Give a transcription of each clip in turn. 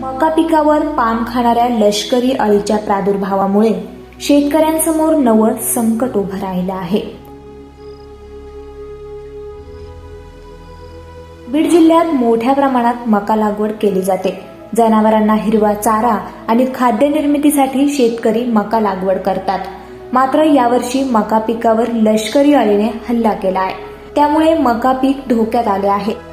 मका पिकावर पान खाणाऱ्या लष्करी अळीच्या प्रादुर्भावामुळे शेतकऱ्यांसमोर नवं संकट उभं राहिलं आहे. बीड जिल्ह्यात मोठ्या प्रमाणात मका लागवड केली जाते. जनावरांना हिरवा चारा आणि खाद्य निर्मितीसाठी शेतकरी मका लागवड करतात. मात्र यावर्षी मका पिकावर लष्करी अळीने हल्ला केला आहे. त्यामुळे मका पीक धोक्यात आले आहे.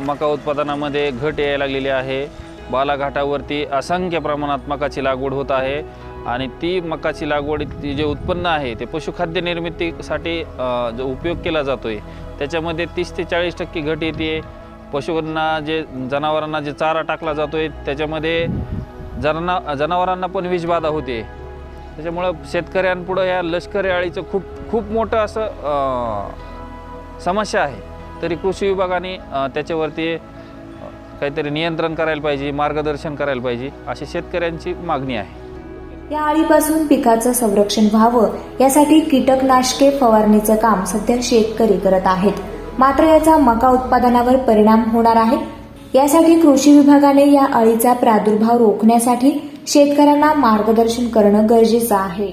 मका उत्पादनामध्ये घट यायला लागलेली आहे. बालाघाटावरती असंख्य प्रमाणात मकाची लागवड होत आहे आणि ती मकाची लागवड जे उत्पन्न आहे ते पशुखाद्य निर्मितीसाठी जो उपयोग केला जातो आहे त्याच्यामध्ये तीस ते चाळीस टक्के घट येते. पशूंना जे जनावरांना जे चारा टाकला जातो आहे त्याच्यामध्ये जना जनावरांना पण विषबाधा होते. त्याच्यामुळं शेतकऱ्यांपुढं या लष्करी अळीचं खूप खूप मोठं असं समस्या आहे. तरी कृषी विभागाने त्याच्यावरती काहीतरी नियंत्रण करायला पाहिजे मार्गदर्शन करायला पाहिजे अशी शेतकऱ्यांची मागणी आहे. या आळीपासून पिकाचं संरक्षण व्हावं यासाठी कीटकनाशके फवारणीचं काम सध्या शेतकरी करत आहेत. मात्र याचा मका उत्पादनावर परिणाम होणार आहे. यासाठी कृषी विभागाने या अळीचा प्रादुर्भाव रोखण्यासाठी शेतकऱ्यांना मार्गदर्शन करणं गरजेचं आहे.